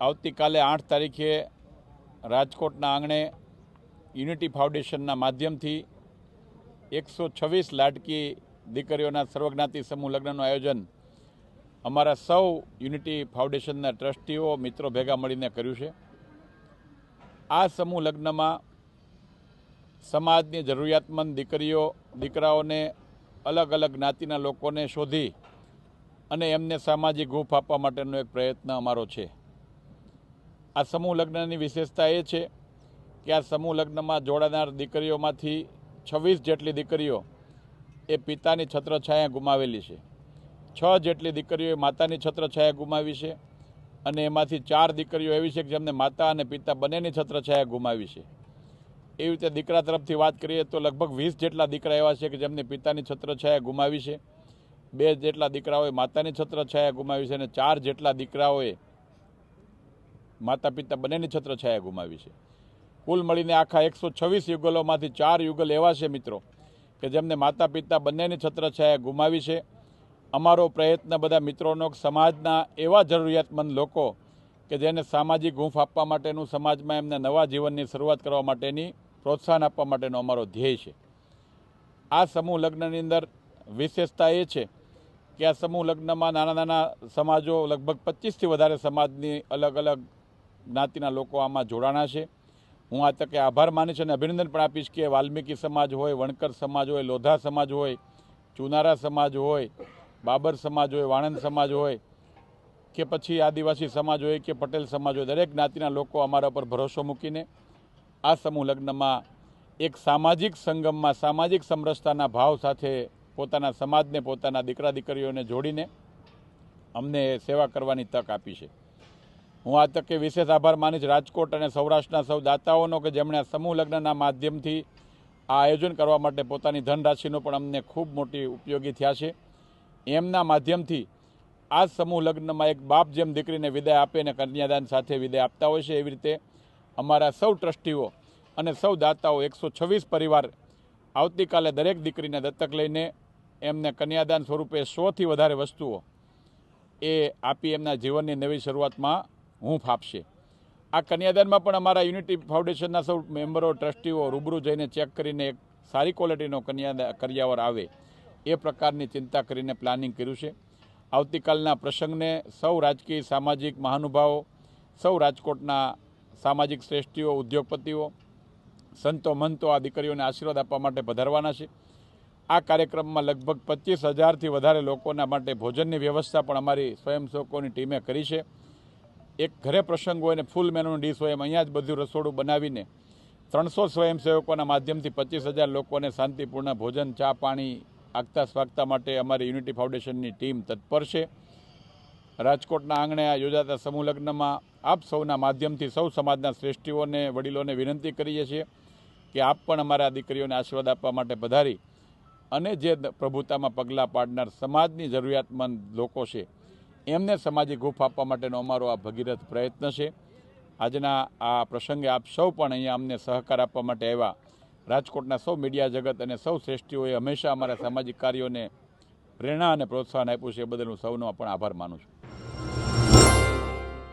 આવતીકાલે આઠ તારીખે રાજકોટના આંગણે યુનિટી ફાઉન્ડેશનના માધ્યમથી એકસો છવ્વીસ લાડકી દીકરીઓના સર્વજ્ઞાતિ સમૂહ લગ્નનું આયોજન અમારા સૌ યુનિટી ફાઉન્ડેશનના ટ્રસ્ટીઓ, મિત્રો ભેગા મળીને કર્યું છે. આ સમૂહ લગ્નમાં સમાજની જરૂરિયાતમંદ દીકરીઓ, દીકરાઓને અલગ અલગ જ્ઞાતિના લોકોને શોધી અને એમને સામાજિક ગુફ આપવા માટેનો એક પ્રયત્ન અમારો છે. આ સમૂહ લગ્નની વિશેષતા એ છે કે આ સમૂહ લગ્નમાં જોડાનાર દીકરીઓમાંથી છવ્વીસ જેટલી દીકરીઓ એ પિતાની છત્રછાયા ગુમાવેલી છે. છ જેટલી દીકરીઓએ માતાની છત્રછાયા ગુમાવી છે અને એમાંથી ચાર દીકરીઓ એવી છે કે જેમને માતા અને પિતા બંનેની છત્રછાયા ગુમાવી છે. એવી રીતે દીકરા તરફથી વાત કરીએ તો લગભગ વીસ જેટલા દીકરા એવા છે કે જેમને પિતાની છત્રછાયા ગુમાવી છે. બે જેટલા દીકરાઓએ માતાની છત્રછાયા ગુમાવી છે અને ચાર જેટલા દીકરાઓએ માતા પિતા બંનેની છત્રછાયા ગુમાવી છે. કુલ મળીને આખા એકસો છવ્વીસ યુગલોમાંથી ચાર યુગલ એવા છે મિત્રો કે જેમને માતા પિતા બંનેની છત્રછાયા ગુમાવી છે. અમારો પ્રયત્ન બધા મિત્રોનો સમાજના એવા જરૂરિયાતમંદ લોકો કે જેને સામાજિક હૂંફ આપવા માટેનું સમાજમાં એમને નવા જીવનની શરૂઆત કરવા માટેની પ્રોત્સાહન આપવા માટેનો અમારો ધ્યેય છે. આ સમૂહ લગ્નની અંદર વિશેષતા એ છે કે આ સમૂહ લગ્નમાં નાના નાના સમાજો લગભગ પચીસથી વધારે સમાજની અલગ અલગ જ્ઞાતિના લોકો આમાં જોડાણા છે. હું આ તકે આભાર માનીશ અને અભિનંદન પણ આપીશ કે વાલ્મીકી સમાજ હોય, વણકર સમાજ હોય, લોધા સમાજ હોય, ચુનારા સમાજ હોય, બાબર સમાજ હોય, વાણંદ સમાજ હોય, કે પછી આદિવાસી સમાજ હોય, કે પટેલ સમાજ હોય, દરેક જ્ઞાતિના લોકો અમારા પર ભરોસો મૂકીને આ સમૂહ લગ્નમાં એક સામાજિક સંગમમાં, સામાજિક સમરસતાના ભાવ સાથે પોતાના સમાજને, પોતાના દીકરા દીકરીઓને જોડીને અમને સેવા કરવાની તક આપી છે. હું આ તકે વિશેષ આભાર માનીશ રાજકોટ અને સૌરાષ્ટ્રના સૌ દાતાઓનો કે જેમણે આ સમૂહ લગ્નના માધ્યમથી આ આયોજન કરવા માટે પોતાની ધનરાશિનો પણ અમને ખૂબ મોટી ઉપયોગી થયા છે. એમના માધ્યમથી આ સમૂહ લગ્નમાં એક બાપ જેમ દીકરીને વિદાય આપે અને કન્યાદાન સાથે વિદાય આપતા હોય છે એવી રીતે અમારા સૌ ટ્રસ્ટીઓ અને સૌ દાતાઓ એકસો છવ્વીસ પરિવાર આવતીકાલે દરેક દીકરીને દત્તક લઈને એમને કન્યાદાન સ્વરૂપે સોથી વધારે વસ્તુઓ એ આપી એમના જીવનની નવી શરૂઆતમાં હૂંફ આપશે આ કન્યાદાનમાં પણ અમારા યુનિટી ફાઉન્ડેશનના સૌ મેમ્બરો, ટ્રસ્ટીઓ રૂબરૂ જઈને ચેક કરીને એક સારી ક્વોલિટીનો કન્યા કરિયાવર આવે એ પ્રકારની ચિંતા કરીને પ્લાનિંગ કર્યું છે. આવતીકાલના પ્રસંગને સૌ રાજકીય, સામાજિક મહાનુભાવો, સૌ રાજકોટના સામાજિક શ્રેષ્ઠીઓ, ઉદ્યોગપતિઓ, સંતો મંતો, આ દીકરીઓને આશીર્વાદ આપવા માટે પધારવાના છે. આ કાર્યક્રમમાં લગભગ પચીસ હજારથી વધારે લોકોના માટે ભોજનની વ્યવસ્થા પણ અમારી સ્વયંસેવકોની ટીમે કરી છે. એક ઘરે પ્રસંગ હોય ને ફૂલ મેનુની ડીશ હોય, એમ અહીંયા જ બધું રસોડું બનાવીને ત્રણસો સ્વયંસેવકોના માધ્યમથી પચીસ હજાર લોકોને શાંતિપૂર્ણ ભોજન, ચા, પાણી આગતા સ્વાગતા માટે અમારી યુનિટી ફાઉન્ડેશનની ટીમ તત્પર છે. રાજકોટના આંગણે આ યોજાતા સમૂહ લગ્નમાં આપ સૌના માધ્યમથી સૌ સમાજના શ્રેષ્ઠીઓને વડીલોને વિનંતી કરીએ છીએ કે આપ પણ અમારા દીકરીઓને આશીર્વાદ આપવા માટે પધારી અને જે પ્રભુતામાં પગલાં પાડનાર સમાજની જરૂરિયાતમંદ લોકો છે એમને સામાજિક ગુફ આપવા માટેનો અમારો આ ભગીરથ પ્રયત્ન છે. આજના આ પ્રસંગે આપ સૌ પણ અહીંયા અમને સહકાર આપવા માટે આવ્યા. રાજકોટના સૌ મીડિયા જગત અને સૌ શ્રેષ્ઠીઓએ હંમેશા અમારા સામાજિક કાર્યોને પ્રેરણા અને પ્રોત્સાહન આપ્યું છે. એ બદલ હું સૌનો પણ આભાર માનું છું.